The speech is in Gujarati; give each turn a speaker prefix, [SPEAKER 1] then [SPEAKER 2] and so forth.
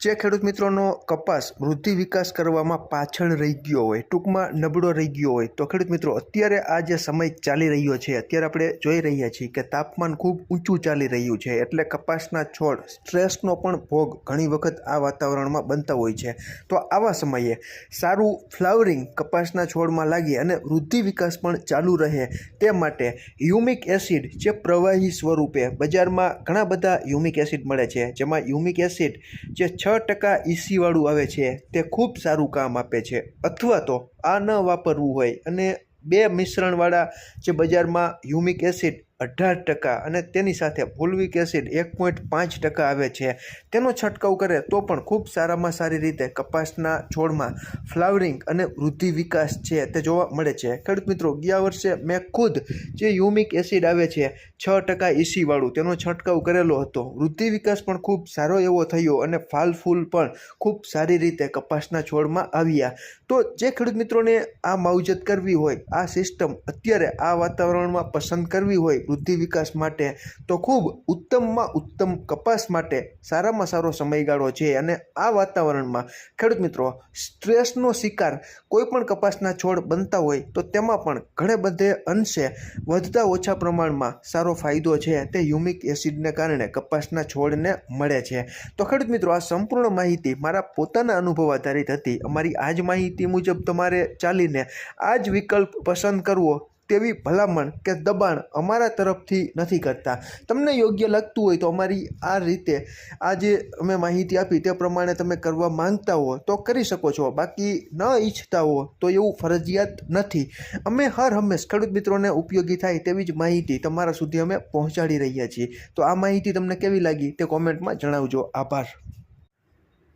[SPEAKER 1] જે ખેડૂત મિત્રોનો કપાસ વૃદ્ધિ વિકાસ કરવામાં પાછળ રહી ગયો હોય, ટૂંકમાં નબળો રહી ગયો હોય, તો ખેડૂત મિત્રો, અત્યારે આ જે સમય ચાલી રહ્યો છે, અત્યારે આપણે જોઈ રહ્યા છીએ કે તાપમાન ખૂબ ઊંચું ચાલી રહ્યું છે, એટલે કપાસના છોડ સ્ટ્રેસનો પણ ભોગ ઘણી વખત આ વાતાવરણમાં બનતા હોય છે. તો આવા સમયે સારું ફ્લાવરિંગ કપાસના છોડમાં લાગે અને વૃદ્ધિ વિકાસ પણ ચાલુ રહે તે માટે હ્યુમિક એસિડ જે પ્રવાહી સ્વરૂપે બજારમાં ઘણા બધા હ્યુમિક એસિડ મળે છે, જેમાં હ્યુમિક એસિડ જે છ ટકા ઇસીવાળું આવે છે, તે ખૂબ સારું કામ આપે છે. અથવા તો આ ન વાપરવું હોય અને બે મિશ્રણવાળા જે બજારમાં હ્યુમિક એસિડ અઢાર ટકા અને તેની સાથે ફુલવિક એસિડ એક પોઈન્ટ પાંચ ટકા આવે છે. તેનો છંટકાવ કરે તો પણ ખૂબ સારામાં સારી રીતે કપાસના છોડમાં ફ્લાવરિંગ અને વૃદ્ધિ વિકાસ છે તે જોવા મળે છે. ખેડૂત મિત્રો, ગયા વર્ષે મેં ખુદ જે યુમિક એસિડ આવે છે, છ ટકા ઇસીવાળું તેનો છંટકાવ કરેલો હતો. વૃદ્ધિ વિકાસ પણ ખૂબ સારો એવો થયો અને ફાલ ફૂલ પણ ખૂબ સારી રીતે કપાસના છોડમાં આવ્યા. તો જે ખેડૂત મિત્રોને આ માવજત કરવી હોય, આ સિસ્ટમ અત્યારે આ વાતાવરણમાં પસંદ કરવી હોય વૃદ્ધિ વિકાસ માટે તો ખૂબ ઉત્તમમાં ઉત્તમ કપાસ માટે સારામાં સારો સમયગાળો છે. અને આ વાતાવરણમાં ખેડૂત મિત્રો, સ્ટ્રેસનો શિકાર કોઈ પણ કપાસના છોડ બનતા હોય તો તેમાં પણ ઘણે બધે અંશે વધતા ઓછા પ્રમાણમાં સારો ફાયદો છે. તે હ્યુમિક એસિડને કારણે કપાસના છોડને મળે છે. તો ખેડૂત મિત્રો, આ સંપૂર્ણ માહિતી મારા પોતાના અનુભવ આધારિત હતી. અમારી આ જ માહિતી મુજબ તમારે ચાલીને આ જ વિકલ્પ પસંદ કરવો તેવી ભલામણ કે દબાણ અમારા તરફથી નથી કરતા. તમને યોગ્ય લાગતું હોય તો અમારી આ રીતે આ જે અમે માહિતી આપી તે પ્રમાણે તમે કરવા માંગતા હો તો કરી શકો છો. બાકી ન ઈચ્છતા હો તો એવું ફરજિયાત નથી. અમે હર હંમેશ ખેડૂત મિત્રોને ઉપયોગી થાય તેવી જ માહિતી તમારા સુધી અમે પહોંચાડી રહ્યા છીએ. તો આ માહિતી તમને કેવી લાગી તે કોમેન્ટમાં જણાવજો. આભાર.